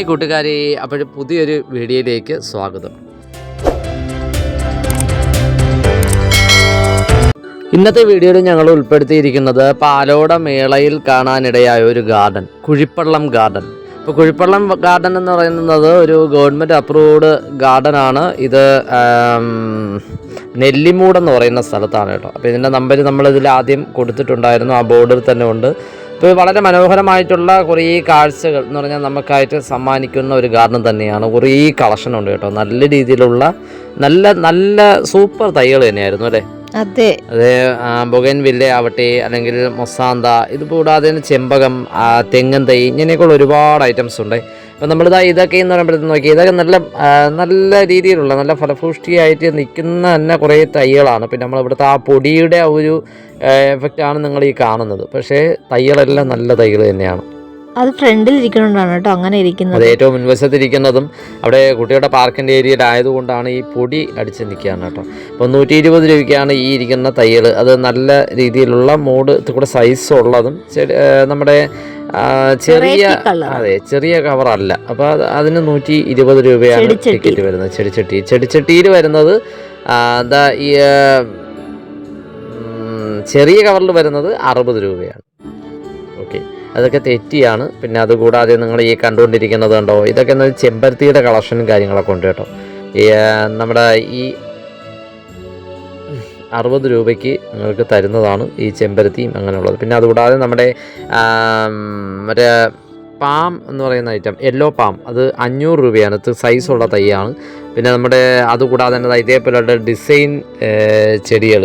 Hi കൂട്ടുകാരെ അപ്പോൾ പുതിയൊരു വീഡിയോയിലേക്ക് സ്വാഗതം. ഇന്നത്തെ വീഡിയോയിൽ ഞങ്ങൾ ഉൾപ്പെടുത്തിയിരിക്കുന്നത് പാലോട മേളയിൽ കാണാനിടയായ ഒരു ഗാർഡൻ കുഴിപ്പള്ളം ഗാർഡൻ. ഇപ്പോൾ കുഴിപ്പള്ളം ഗാർഡൻ എന്ന് പറയുന്നത് ഒരു ഗവൺമെന്റ് അപ്രൂവ്ഡ് ഗാർഡൻ ആണ് ഇത് നെല്ലിമൂടെന്ന് പറയുന്ന സ്ഥലത്താണ് കേട്ടോ. അപ്പോൾ ഇതിന്റെ നമ്പർ നമ്മളിതിൽ ആദ്യം കൊടുത്തിട്ടുണ്ടായിരുന്നു ആ ബോർഡിൽ തന്നെ ഉണ്ട്. ഇപ്പോൾ വളരെ മനോഹരമായിട്ടുള്ള കുറേ കാഴ്ചകൾ എന്ന് പറഞ്ഞാൽ നമുക്കായിട്ട് സമ്മാനിക്കുന്ന ഒരു ഗാർഡൻ തന്നെയാണ്. കുറേ കളക്ഷൻ ഉണ്ട് കേട്ടോ. നല്ല രീതിയിലുള്ള നല്ല നല്ല സൂപ്പർ തൈകൾ തന്നെയായിരുന്നു അല്ലേ? അതെ. അതെ ബൊഗൻ വില്ല ആവട്ടെ അല്ലെങ്കിൽ മൊസാന്ത ഇത് കൂടാതെ ചെമ്പകം തെങ്ങൻ തൈ ഇങ്ങനെയൊക്കെയുള്ള ഒരുപാട് ഐറ്റംസ് ഉണ്ട്. അപ്പം നമ്മളിതാ ഇതൊക്കെ എന്ന് പറയുമ്പോഴത്തേക്ക് നോക്കി. ഇതൊക്കെ നല്ല നല്ല രീതിയിലുള്ള നല്ല ഫലഭൂഷ്ടിയായിട്ട് നിൽക്കുന്ന തന്നെ കുറേ തൈകളാണ്. പിന്നെ നമ്മളിവിടുത്തെ ആ പൊടിയുടെ ആ ഒരു എഫക്റ്റാണ് നിങ്ങൾ ഈ കാണുന്നത്. പക്ഷേ തൈകളെല്ലാം നല്ല തൈകൾ തന്നെയാണ്. അത് ഫ്രണ്ടിൽ ഇരിക്കുന്നതാണ് കേട്ടോ അങ്ങനെ ഇരിക്കുന്നത്. അത് ഏറ്റവും മുൻവശത്തിരിക്കുന്നതും അവിടെ കുട്ടിയുടെ പാർക്കിന്റെ ഏരിയയിലായതുകൊണ്ടാണ് ഈ പൊടി അടിച്ച് നിൽക്കുകയാണ് കേട്ടോ. അപ്പോൾ നൂറ്റി ഇരുപത് രൂപയ്ക്കാണ് ഈ ഇരിക്കുന്ന തയ്യൽ അത് നല്ല രീതിയിലുള്ള മോഡ് കൂടെ സൈസ് ഉള്ളതും നമ്മുടെ ചെറിയ അതെ ചെറിയ കവറല്ല അപ്പോൾ അത് അതിന് നൂറ്റി ഇരുപത് രൂപയാണ് ടിക്കറ്റ് വരുന്നത് ചെടിച്ചട്ടി. ചെടിച്ചട്ടിയിൽ വരുന്നത് എന്താ ഈ ചെറിയ കവറിൽ വരുന്നത് അറുപത് രൂപയാണ്. ഓക്കെ. അതൊക്കെ തെറ്റിയാണ്. പിന്നെ അതുകൂടാതെ നിങ്ങൾ ഈ കണ്ടുകൊണ്ടിരിക്കുന്നത് കണ്ടോ ഇതൊക്കെ എന്നാൽ ചെമ്പരത്തിയുടെ കളക്ഷനും കാര്യങ്ങളൊക്കെ ഉണ്ട് കേട്ടോ. ഈ നമ്മുടെ ഈ അറുപത് രൂപയ്ക്ക് നിങ്ങൾക്ക് തരുന്നതാണ് ഈ ചെമ്പരത്തിയും അങ്ങനെയുള്ളത്. പിന്നെ അതുകൂടാതെ നമ്മുടെ മറ്റേ പാം എന്ന് പറയുന്ന ഐറ്റം യെല്ലോ പാം അത് അഞ്ഞൂറ് രൂപയാണ്. സൈസുള്ള തൈയാണ്. പിന്നെ നമ്മുടെ അതുകൂടാതെ തന്നെ ഇതേപോലെയുള്ള ഡിസൈൻ ചെടികൾ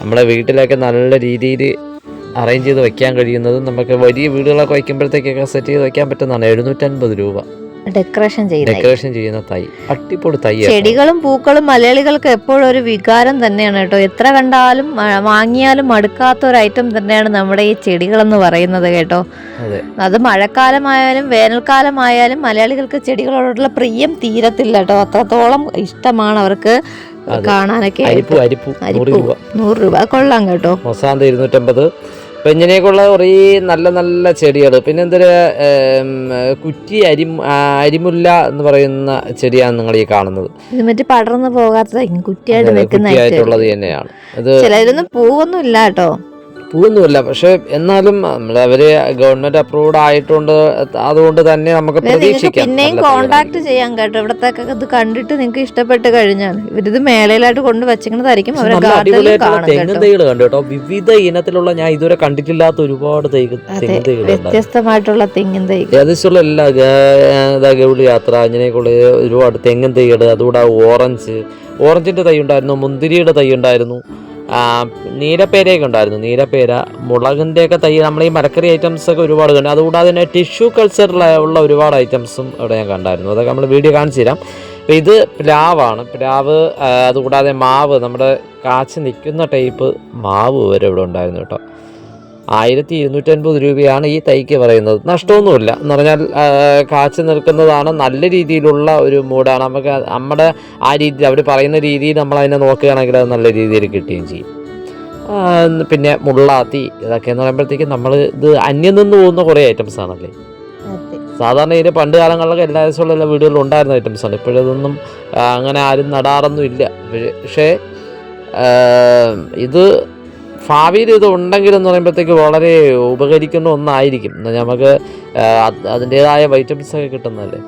നമ്മുടെ വീട്ടിലൊക്കെ നല്ല രീതിയിൽ അറേഞ്ച് ചെയ്ത് വയ്ക്കാൻ കഴിയുന്നത് നമുക്ക് വലിയ വീടുകളൊക്കെ വയ്ക്കുമ്പോഴത്തേക്കൊക്കെ സെറ്റ് ചെയ്ത് വയ്ക്കാൻ പറ്റുന്നതാണ്. എഴുന്നൂറ്റൻപത് രൂപ. ഡെക്കറേഷൻ ഡെക്കറേഷൻ ചെയ്യുന്ന തൈ. അട്ടിപ്പൊളി തൈ ചെടികളും പൂക്കളും മലയാളികൾക്ക് എപ്പോഴും ഒരു വികാരം തന്നെയാണ് കേട്ടോ. എത്ര കണ്ടാലും വാങ്ങിയാലും മടുക്കാത്ത ഒരു ഐറ്റം തന്നെയാണ് നമ്മുടെ ഈ ചെടികൾ എന്ന് പറയുന്നത് കേട്ടോ. അതെ. മഴക്കാലമായാലും വേനൽക്കാലമായാലും മലയാളികൾക്ക് ചെടികളോടുള്ള പ്രിയം തീരത്തില്ല കേട്ടോ. അത്രത്തോളം ഇഷ്ടമാണ് അവർക്ക് കാണാനൊക്കെ. അരിപ്പ് അരിപ്പ് നൂറ് രൂപ. കൊള്ളാം കേട്ടോ. ഇരുന്നൂറ്റമ്പത്. അപ്പം ഇങ്ങനെയൊക്കെയുള്ള കുറേ നല്ല നല്ല ചെടികൾ പിന്നെ എന്തൊരു കുറ്റി അരി അരിമുല്ല എന്ന് പറയുന്ന ചെടിയാണ് നിങ്ങൾ ഈ കാണുന്നത് മറ്റേ പടർന്നു പോകാത്തതായിരിക്കും. കുറ്റിയായിട്ട് കുറ്റിയായിട്ടുള്ളത് തന്നെയാണ്. ചിലരൊന്നും പൂവൊന്നും ഇല്ല കേട്ടോ പൂവൊന്നുമില്ല. പക്ഷെ എന്നാലും അവർ ഗവൺമെന്റ് അപ്രൂവ്ഡ് ആയിട്ടുണ്ട്. അതുകൊണ്ട് തന്നെ നമുക്ക് പ്രതീക്ഷിക്കാം. പിന്നെയും കോണ്ടാക്ട് ചെയ്യാൻ കേട്ടോ. ഇവിടത്തെ ഇത് കണ്ടിട്ട് നിങ്ങൾക്ക് ഇഷ്ടപ്പെട്ട് കഴിഞ്ഞാൽ. ഇവരിത് മേളയിലായിട്ട് കൊണ്ട് വെച്ചിരിക്കുന്നതായിരിക്കും. അവരെ തെങ്ങും കേട്ടോ. തൈകൾ കണ്ടു കേട്ടോ. വിവിധ ഇനത്തിലുള്ള ഞാൻ ഇതുവരെ കണ്ടിട്ടില്ലാത്ത ഒരുപാട് തെങ്ങും വ്യത്യസ്തമായിട്ടുള്ള തെങ്ങിൻ തൈകൾ ഏകദേശമുള്ള എല്ലാ ഗൗളി യാത്ര അങ്ങനെയൊക്കെയുള്ള ഒരുപാട് തെങ്ങൻ തൈകൾ അതുകൂടാ ഓറഞ്ച്. ഓറഞ്ചിന്റെ തൈ ഉണ്ടായിരുന്നു മുന്തിരിയുടെ തൈ ഉണ്ടായിരുന്നു. ആ, നീലപ്പേരയൊക്കെ ഉണ്ടായിരുന്നു. നീരപ്പേര മുളകിന്റെയൊക്കെ തൈ നമ്മൾ ഈ മരക്കറി ഐറ്റംസ് ഒക്കെ ഒരുപാട് കണ്ടു. അതുകൂടാതെ തന്നെ ടിഷ്യൂ കൾച്ചറിലുള്ള ഒരുപാട് ഐറ്റംസും അവിടെ ഞാൻ കണ്ടായിരുന്നു. അതൊക്കെ നമ്മൾ വീഡിയോ കാണിച്ചു തരാം. അപ്പോൾ ഇത് പ്ലാവാണ്. പ്ലാവ് അതുകൂടാതെ മാവ്. നമ്മുടെ കാച്ച് നിൽക്കുന്ന ടൈപ്പ് മാവ് വരെ ഇവിടെ ഉണ്ടായിരുന്നു കേട്ടോ. ആയിരത്തി ഇരുന്നൂറ്റൻപത് രൂപയാണ് ഈ തൈക്ക് പറയുന്നത്. നഷ്ടമൊന്നുമില്ല. എന്ന് പറഞ്ഞാൽ കാച്ചു നിൽക്കുന്നതാണ് നല്ല രീതിയിലുള്ള ഒരു മൂടാണ് നമുക്ക് നമ്മുടെ ആ രീതി അവർ പറയുന്ന രീതിയിൽ നമ്മൾ അതിനെ നോക്കുകയാണെങ്കിൽ അത് നല്ല രീതിയിൽ കിട്ടുകയും ചെയ്യും. പിന്നെ മുള്ളാത്തി ഇതൊക്കെ എന്ന് പറയുമ്പോഴത്തേക്കും നമ്മൾ ഇത് അന്യം നിന്ന് പോകുന്ന കുറേ ഐറ്റംസ് ആണല്ലേ. സാധാരണ ഇതിന് പണ്ട് കാലങ്ങളിലൊക്കെ എല്ലാ ദിവസമുള്ള എല്ലാ വീടുകളിലും ഉണ്ടായിരുന്ന ഐറ്റംസ് ആണ്. ഇപ്പോഴതൊന്നും അങ്ങനെ ആരും നടാറൊന്നും ഇല്ല. പക്ഷേ ഇത് ഭാവിയിൽ ഇത് ഉണ്ടെങ്കിലെന്ന് പറയുമ്പോഴത്തേക്ക് വളരെ ഉപകരിക്കുന്ന ഒന്നായിരിക്കും. നമുക്ക് അതിന്റേതായ വൈറ്റമിൻസ് ഒക്കെ കിട്ടുന്നതല്ലേ?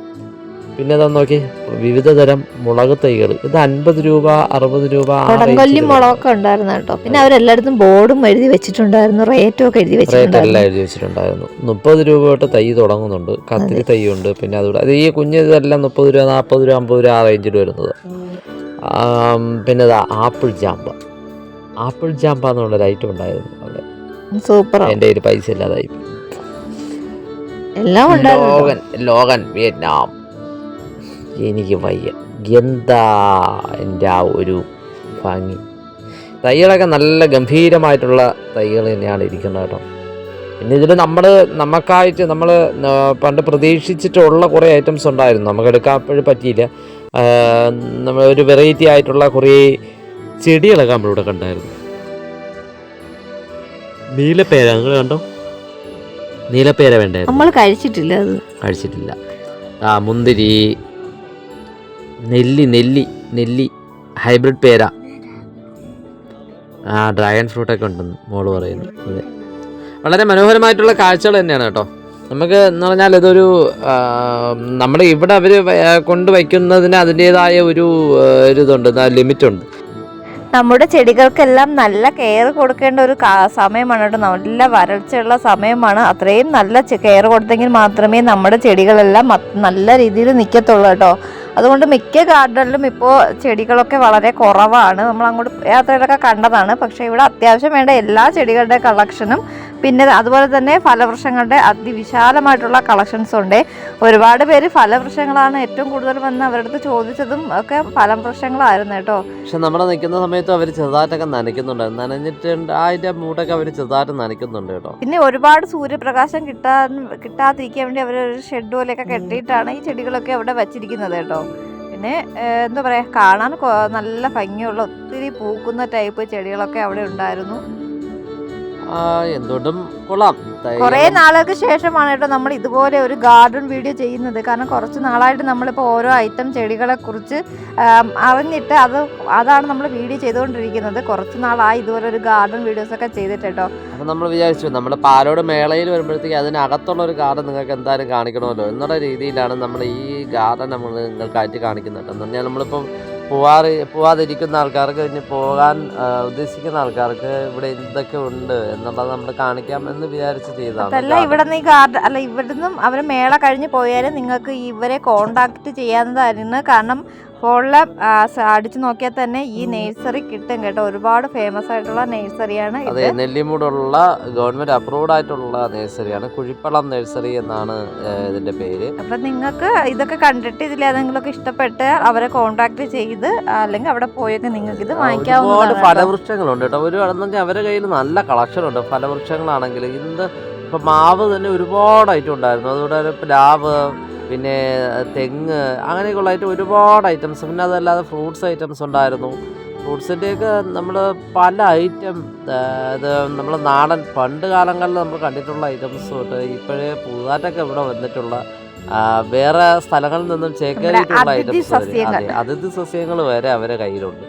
പിന്നെ ഇതാ നോക്കി വിവിധ തരം മുളക് തൈകൾ ഇത് അൻപത് രൂപ അറുപത് രൂപ കൊടംകൊല്ലി മുളകൊക്കെ ഉണ്ടായിരുന്നു കേട്ടോ. പിന്നെ അവരെല്ലായിടത്തും ബോർഡും എഴുതി വെച്ചിട്ടുണ്ടായിരുന്നു റേറ്റും ഒക്കെ എഴുതി റേറ്റ് എല്ലാം എഴുതി വെച്ചിട്ടുണ്ടായിരുന്നു. മുപ്പത് രൂപ തൊട്ട് തൈ തുടങ്ങുന്നുണ്ട്. കത്തിരി തൈ ഉണ്ട് പിന്നെ അതുകൂടെ. അത് ഈ കുഞ്ഞ് ഇതെല്ലാം മുപ്പത് രൂപ നാൽപ്പത് രൂപ അമ്പത് രൂപ ആ റേഞ്ചിൽ വരുന്നത്. പിന്നെ ആപ്പിൾ ജാമ്പ. ആപ്പിൾ ജാമ്പ എന്നുള്ള ഐറ്റം ഉണ്ടായിരുന്നു അവിടെ. സൂപ്പർ എന്റെ ഒരു പൈസ ഇല്ലാതായി. എല്ലാം. ലോകൻ ലോകൻ വിയറ്റ്നാം. എനിക്ക് വയ്യ. എന്താ എന്റെ ആ ഒരു ഭംഗി. തൈകളൊക്കെ നല്ല ഗംഭീരമായിട്ടുള്ള തൈകൾ തന്നെയാണ് ഇരിക്കുന്നത് കേട്ടോ. പിന്നെ ഇതിൽ നമ്മൾ നമുക്കായിട്ട് നമ്മൾ പണ്ട് പ്രതീക്ഷിച്ചിട്ടുള്ള കുറേ ഐറ്റംസ് ഉണ്ടായിരുന്നു. നമുക്ക് എടുക്കാൻ പറ്റിയില്ല. നമ്മൾ ഒരു വെറൈറ്റി ആയിട്ടുള്ള കുറേ ചെടികളൊക്കെ നമ്മളിവിടെ കണ്ടായിരുന്നു. നീലപ്പേര നിങ്ങൾ കണ്ടോ? നീലപ്പേര വേണ്ടായിരുന്നു. നമ്മൾ കഴിച്ചിട്ടില്ല അത്. കഴിച്ചിട്ടില്ല. ആ മുന്തിരി നെല്ലി നെല്ലി നെല്ലി ഹൈബ്രിഡ് പേര. ആ ഡ്രാഗൺ ഫ്രൂട്ടൊക്കെ ഉണ്ടെന്ന് മോൾ പറയുന്നു. അതെ. വളരെ മനോഹരമായിട്ടുള്ള കാഴ്ചകൾ തന്നെയാണ് കേട്ടോ. നമുക്ക് എന്ന് പറഞ്ഞാൽ ഇതൊരു നമ്മുടെ ഇവിടെ അവർ കൊണ്ട് വയ്ക്കുന്നതിന് അതിന്റേതായ ഒരു ഇതുണ്ട് ലിമിറ്റ് ഉണ്ട് നമ്മുടെ ചെടികൾക്കെല്ലാം നല്ല കെയർ കൊടുക്കേണ്ട ഒരു സമയമാണ് കേട്ടോ. നല്ല വരൾച്ചയുള്ള സമയമാണ്. അത്രയും നല്ല കെയർ കൊടുത്തെങ്കിൽ മാത്രമേ നമ്മുടെ ചെടികളെല്ലാം നല്ല രീതിയിൽ നിൽക്കത്തുള്ളൂ കേട്ടോ. അതുകൊണ്ട് മിക്ക ഗാർഡനിലും ഇപ്പോൾ ചെടികളൊക്കെ വളരെ കുറവാണ്. നമ്മൾ അങ്ങോട്ട് യാത്രയിലൊക്കെ കണ്ടതാണ്. പക്ഷേ ഇവിടെ അത്യാവശ്യം വേണ്ട എല്ലാ ചെടികളുടെ കളക്ഷനും പിന്നെ അതുപോലെ തന്നെ ഫലവൃക്ഷങ്ങളുടെ അതിവിശാലമായിട്ടുള്ള കളക്ഷൻസ് ഉണ്ട്. ഒരുപാട് പേര് ഫലവൃക്ഷങ്ങളാണ് ഏറ്റവും കൂടുതൽ വന്ന് അവരുടെ അടുത്ത് ചോദിച്ചതും ഒക്കെ ഫലവൃക്ഷങ്ങളായിരുന്നു കേട്ടോ. പക്ഷെ നമ്മൾ നിൽക്കുന്ന സമയത്ത് അവർ ചെറുതായിട്ടൊക്കെ നനയ്ക്കുന്നുണ്ട്. നനഞ്ഞിട്ടുണ്ട് അതിന്റെ മൂട്ടൊക്കെ അവർ ചെറുതായിട്ട് നനയ്ക്കുന്നുണ്ട് കേട്ടോ. പിന്നെ ഒരുപാട് സൂര്യപ്രകാശം കിട്ടാൻ കിട്ടാതിരിക്കാൻ വേണ്ടി അവർ ഒരു ഷെഡ് പോലെയൊക്കെ കെട്ടിയിട്ടാണ് ഈ ചെടികളൊക്കെ അവിടെ വെച്ചിരിക്കുന്നത് കേട്ടോ. പിന്നെ എന്താ പറയുക കാണാൻ നല്ല ഭംഗിയുള്ള ഒത്തിരി പൂക്കുന്ന ടൈപ്പ് ചെടികളൊക്കെ അവിടെ ഉണ്ടായിരുന്നു. എന്തുകൊണ്ടും കൊള്ളാം. കുറെ നാളുകൾക്ക് ശേഷമാണ് കേട്ടോ നമ്മൾ ഇതുപോലെ ഒരു ഗാർഡൻ വീഡിയോ ചെയ്യുന്നത്. കാരണം കുറച്ച് നാളായിട്ട് നമ്മളിപ്പോൾ ഓരോ ഐറ്റം ചെടികളെ കുറിച്ച് അറിഞ്ഞിട്ട് അത് അതാണ് നമ്മൾ വീഡിയോ ചെയ്തുകൊണ്ടിരിക്കുന്നത്. കുറച്ച് നാളായി ഇതുപോലെ ഒരു ഗാർഡൻ വീഡിയോസ് ഒക്കെ ചെയ്തിട്ട് കേട്ടോ. അപ്പം നമ്മൾ വിചാരിച്ചു നമ്മൾ പാലോട് മേളയിൽ വരുമ്പോഴത്തേക്ക് അതിനകത്തുള്ള ഒരു ഗാർഡൻ നിങ്ങൾക്ക് എന്തായാലും കാണിക്കണമല്ലോ. എന്നുള്ള രീതിയിലാണ് നമ്മൾ ഈ ഗാർഡൻ നമ്മൾ നിങ്ങൾക്കായിട്ട് കാണിക്കുന്നത് കേട്ടോ. എന്ന് പറഞ്ഞാൽ നമ്മളിപ്പം പോവാറ് പോവാതിരിക്കുന്ന ആൾക്കാർക്ക് ഇനി പോകാൻ ഉദ്ദേശിക്കുന്ന ആൾക്കാർക്ക് ഇവിടെ എന്തൊക്കെ ഉണ്ട് എന്നുള്ളത് നമ്മൾ കാണിക്കാം എന്ന് വിചാരിച്ച് ചെയ്തതാണ് അതല്ല garden. ഇവിടെ നിന്ന് ഈ കാർഡ് അല്ല ഇവിടുന്നും അവർ മേള കഴിഞ്ഞ് പോയാലും നിങ്ങൾക്ക് ഇവരെ കോണ്ടാക്ട് ചെയ്യാവുന്നതായിരുന്നു കാരണം ഫോണിൽ അടിച്ചു നോക്കിയാൽ തന്നെ ഈ നേഴ്സറി കിട്ടും കേട്ടോ. ഒരുപാട് ഫേമസ് ആയിട്ടുള്ള നേഴ്സറിയാണ് അതെ നെല്ലിമൂടുള്ള ഗവൺമെന്റ് അപ്രൂവ്ഡ് ആയിട്ടുള്ള നേഴ്സറിയാണ്. കുഴിപ്പളം നേഴ്സറി എന്നാണ് ഇതിന്റെ പേര്. അപ്പൊ നിങ്ങൾക്ക് ഇതൊക്കെ കണ്ടിട്ട് ഇതിൽ ഏതെങ്കിലുമൊക്കെ ഇഷ്ടപ്പെട്ട് അവരെ കോൺടാക്ട് ചെയ്ത് അല്ലെങ്കിൽ അവിടെ പോയൊക്കെ നിങ്ങൾക്ക് ഇത് വാങ്ങിക്കാവുന്ന ഒരുപാട് ഫലവൃക്ഷങ്ങളുണ്ട് കേട്ടോ. ഒരു അവരുടെ കയ്യിൽ നല്ല കളക്ഷൻ ഉണ്ട് ഫലവൃക്ഷങ്ങളാണെങ്കിൽ ഇന്ന് ഇപ്പം മാവ് തന്നെ ഒരുപാട് ഐറ്റം ഉണ്ടായിരുന്നു അതുകൊണ്ട് ലാവ് പ്ലാവ് പിന്നെ തെങ്ങ് അങ്ങനെയൊക്കെയുള്ള ഐറ്റം ഒരുപാട് ഐറ്റംസ് പിന്നെ അതല്ലാതെ ഫ്രൂട്ട്സ് ഐറ്റംസ് ഉണ്ടായിരുന്നു. ഫ്രൂട്ട്സിന്റെയൊക്കെ നമ്മൾ പല ഐറ്റം ഇത് നമ്മൾ നാടൻ പണ്ട് കാലങ്ങളിൽ നമ്മൾ കണ്ടിട്ടുള്ള ഐറ്റംസ് തൊട്ട് ഇപ്പോഴേ പുതുതായിട്ടൊക്കെ ഇവിടെ വന്നിട്ടുള്ള വേറെ സ്ഥലങ്ങളിൽ നിന്നും ചേക്കേറിയിട്ടുള്ള അതിഥി ഐറ്റംസ് അതിഥി സസ്യങ്ങൾ വരെ അവരെ കയ്യിലുണ്ട്.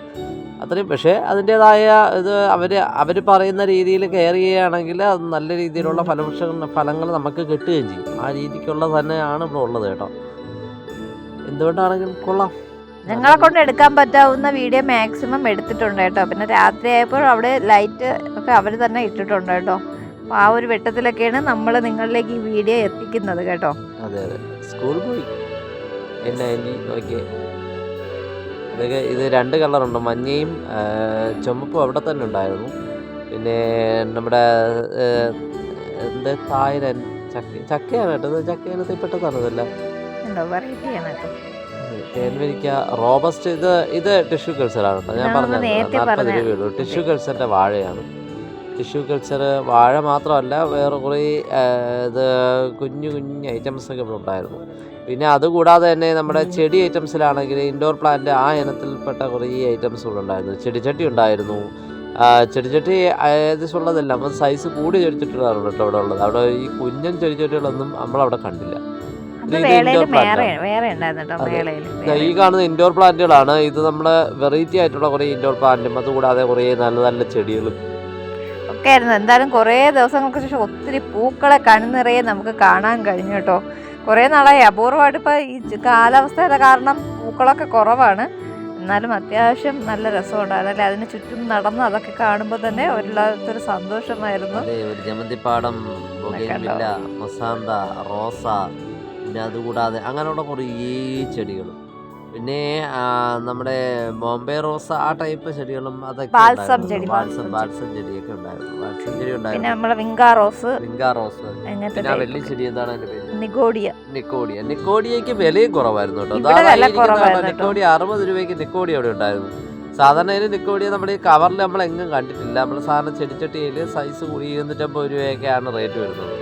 അത്രയും. പക്ഷേ അതിന്റെതായ ഇത് അവർ അവർ പറയുന്ന രീതിയിൽ കെയർ ചെയ്യുകയാണെങ്കിൽ അത് നല്ല രീതിയിലുള്ള ഫലവൃക്ഷ ഫലങ്ങൾ നമുക്ക് കിട്ടുകയും ചെയ്യും. ആ രീതിക്കുള്ള തന്നെയാണ് ഇവിടെ ഉള്ളത് കേട്ടോ. എന്തുകൊണ്ടാണെങ്കിലും കൊള്ളാം. ഞങ്ങളെ കൊണ്ട് എടുക്കാൻ പറ്റാവുന്ന വീഡിയോ മാക്സിമം എടുത്തിട്ടുണ്ട് കേട്ടോ. പിന്നെ രാത്രി ആയപ്പോൾ അവിടെ ലൈറ്റ് ഒക്കെ അവർ തന്നെ ഇട്ടിട്ടുണ്ട് കേട്ടോ. അപ്പോൾ ആ ഒരു വെട്ടത്തിലൊക്കെയാണ് നമ്മൾ നിങ്ങളിലേക്ക് ഈ വീഡിയോ എത്തിക്കുന്നത് കേട്ടോ. അതെ അതെ. സ്കൂൾ പോയി. എന്നെ ഓക്കെ ഇതൊക്കെ ഇത് രണ്ട് കളറുണ്ട്. മഞ്ഞയും ചുമപ്പും അവിടെ തന്നെ ഉണ്ടായിരുന്നു. പിന്നെ നമ്മുടെ എന്ത് തായ്ലൻ ചക്ക ചക്കയാണ് കേട്ടത് ഇത് ചക്ക ഇനത്തിൽ പെട്ടതാണ് ഇതെല്ലാം. ഉണ്ടോ വെറൈറ്റി ആണ് തേൻവരിക്ക റോബസ്റ്റ് ഇത് ഇത് ടിഷ്യൂ കൾച്ചറാണ് കേട്ടോ. ഞാൻ പറഞ്ഞത് നാൽപ്പത് രൂപയുള്ളൂ ടിഷ്യൂ കൾച്ചറിന്റെ വാഴയാണ്. ടിഷ്യൂ കൾച്ചർ വാഴ മാത്രമല്ല വേറെ കുറേ ഇത് കുഞ്ഞു കുഞ്ഞു ഐറ്റംസൊക്കെ ഇവിടെ ഉണ്ടായിരുന്നു. പിന്നെ അതുകൂടാതെ തന്നെ നമ്മുടെ ചെടി ഐറ്റംസിലാണെങ്കിൽ ഇൻഡോർ പ്ലാന്റ് ആ ഇനത്തിൽപ്പെട്ട കുറേ ഐറ്റംസ് ഇവിടെ ഉണ്ടായിരുന്നു. ചെടിച്ചട്ടി ഉണ്ടായിരുന്നു. ചെടിച്ചട്ടി ഏകദേശം ഉള്ളതെല്ലാം അപ്പം സൈസ് കൂടി ചെടിച്ചട്ടികളാണ് കേട്ടോ അവിടെ ഉള്ളത്. അവിടെ ഈ കുഞ്ഞൻ ചെടിച്ചട്ടികളൊന്നും നമ്മളവിടെ കണ്ടില്ല. ഈ കാണുന്ന ഇൻഡോർ പ്ലാന്റുകളാണ് ഇത് നമ്മുടെ വെറൈറ്റി ആയിട്ടുള്ള കുറേ ഇൻഡോർ പ്ലാന്റും അതുകൂടാതെ കുറേ നല്ല നല്ല ചെടികളും ഒക്കെ ആയിരുന്നു. എന്തായാലും കുറേ ദിവസങ്ങൾക്ക് ശേഷം ഒത്തിരി പൂക്കളെ കണ്ണുനിറയെ നമുക്ക് കാണാൻ കഴിഞ്ഞു കേട്ടോ. കുറേ നാളായി. അപൂർവമായിട്ട് ഇപ്പോൾ ഈ കാലാവസ്ഥയുടെ കാരണം പൂക്കളൊക്കെ കുറവാണ്. എന്നാലും അത്യാവശ്യം നല്ല രസമുണ്ടായിരുന്നു അല്ലെ അതിന് ചുറ്റും നടന്ന് അതൊക്കെ കാണുമ്പോൾ തന്നെ ഒരു സന്തോഷമായിരുന്നു. ഒരു ജമന്തിപ്പാടം റോസ പിന്നെ അതുകൂടാതെ അങ്ങനെയുള്ള കുറേ ചെടികളും. പിന്നെ നമ്മുടെ ബോംബെ റോസ് ആ ടൈപ്പ് ചെടികളും അതൊക്കെ ബാൽസം ഉണ്ടായിരുന്നു. ചെടി, ബാൽസം ബാൽസം ബാൽസം ചെടിയൊക്കെ ഉണ്ടായിരുന്നു. ബാൽസം ചെടി പിന്നെ നമ്മുടെ വിങ്കാ റോസ് റോസ്. പിന്നെ വെള്ളി ചെടി എന്താണ് അതിന്റെ പേര്? നിക്കോഡിയ. വിലയും കുറവായിരുന്നു കേട്ടോ. നിക്കോഡിയ അറുപത് രൂപയ്ക്ക് നിക്കോഡിയ അവിടെ ഉണ്ടായിരുന്നു. സാധാരണ നിക്കോഡിയ നമ്മുടെ ഈ കവറിൽ നമ്മൾ എങ്ങും കണ്ടിട്ടില്ല. നമ്മൾ സാധാരണ ചെടിച്ചട്ടിയിൽ സൈസ് കൂടി ഇരുന്നൂറ്റമ്പത് രൂപയൊക്കെയാണ് റേറ്റ് വരുന്നത്.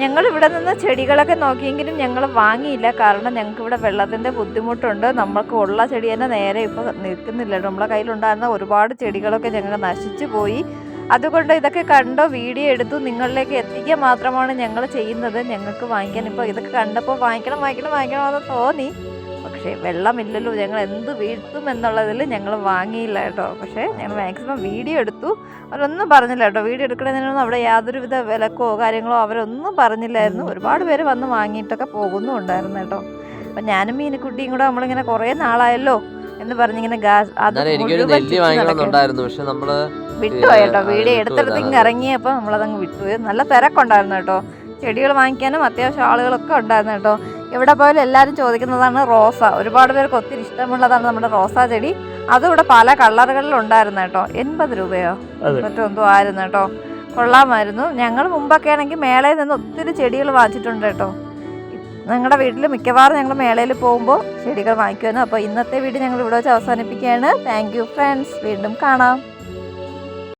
ഞങ്ങൾ ഇവിടെ നിന്ന് ചെടികളൊക്കെ നോക്കിയെങ്കിലും ഞങ്ങൾ വാങ്ങിയില്ല. കാരണം ഞങ്ങൾക്ക് ഇവിടെ വെള്ളത്തിന്റെ ബുദ്ധിമുട്ടുണ്ട്. നമ്മൾക്ക് ഉള്ള ചെടി തന്നെ നേരെ ഇപ്പോൾ നിൽക്കുന്നില്ല. നമ്മളെ കയ്യിലുണ്ടായിരുന്ന ഒരുപാട് ചെടികളൊക്കെ ഞങ്ങൾ നശിച്ചു പോയി. അതുകൊണ്ട് ഇതൊക്കെ കണ്ടോ? വീഡിയോ എടുത്തു. നിങ്ങളിലേക്ക് എത്തിക്കുക മാത്രമാണ് ഞങ്ങൾ ചെയ്യുന്നത്. ഞങ്ങൾക്ക് വാങ്ങിക്കാൻ ഇപ്പോൾ ഇതൊക്കെ കണ്ടപ്പോൾ വാങ്ങിക്കണം വാങ്ങിക്കണം വാങ്ങിക്കണം വാങ്ങിക്കണമെന്ന് തോന്നി. പക്ഷേ വെള്ളമില്ലല്ലോ ഞങ്ങൾ എന്ത് വീഴ്ത്തും എന്നുള്ളതിൽ ഞങ്ങൾ വാങ്ങിയില്ല കേട്ടോ. പക്ഷേ ഞങ്ങൾ മാക്സിമം വീഡിയോ എടുത്തു. അവരൊന്നും പറഞ്ഞില്ല കേട്ടോ. വീഡിയോ എടുക്കണതിനൊന്നും അവിടെ യാതൊരുവിധ വിലക്കോ കാര്യങ്ങളോ അവരൊന്നും പറഞ്ഞില്ലായിരുന്നു. ഒരുപാട് പേര് വന്ന് വാങ്ങിയിട്ടൊക്കെ പോകുന്നുണ്ടായിരുന്നു കേട്ടോ. അപ്പം ഞാനും മീനക്കുട്ടിയും കൂടെ നമ്മളിങ്ങനെ കുറേ നാളായല്ലോ എന്ന് പറഞ്ഞിങ്ങനെ ഗാസ് അത് പക്ഷെ നമ്മൾ വിട്ടുപോയി കേട്ടോ. വീഡിയോ എടുത്തെടുത്ത് ഇങ്ങനെ. ഇറങ്ങിയപ്പോൾ നമ്മളതങ്ങ് വിട്ടുപോയി. നല്ല തിരക്കുണ്ടായിരുന്നു കേട്ടോ. ചെടികൾ വാങ്ങിക്കാനും അത്യാവശ്യം ആളുകളൊക്കെ ഉണ്ടായിരുന്നു കേട്ടോ. ഇവിടെ പോയാലും എല്ലാവരും ചോദിക്കുന്നതാണ് റോസ. ഒരുപാട് പേർക്ക് ഒത്തിരി ഇഷ്ടമുള്ളതാണ് നമ്മുടെ റോസാ ചെടി. അതും ഇവിടെ പല കളറുകളിലും ഉണ്ടായിരുന്നു കേട്ടോ. എൺപത് രൂപയോ. മറ്റോ എന്തോ ആയിരുന്നു കേട്ടോ. കൊള്ളാമായിരുന്നു. ഞങ്ങൾ മുമ്പൊക്കെ ആണെങ്കിൽ മേളയിൽ നിന്ന് ഒത്തിരി ചെടികൾ വാങ്ങിച്ചിട്ടുണ്ട് കേട്ടോ. ഞങ്ങളുടെ വീട്ടിൽ മിക്കവാറും ഞങ്ങൾ മേളയിൽ പോകുമ്പോൾ ചെടികൾ വാങ്ങിക്കുമായിരുന്നു അപ്പോൾ ഇന്നത്തെ വീട് ഞങ്ങൾ ഇവിടെ വെച്ച് അവസാനിപ്പിക്കുകയാണ്. താങ്ക് യു ഫ്രണ്ട്സ് വീണ്ടും കാണാം.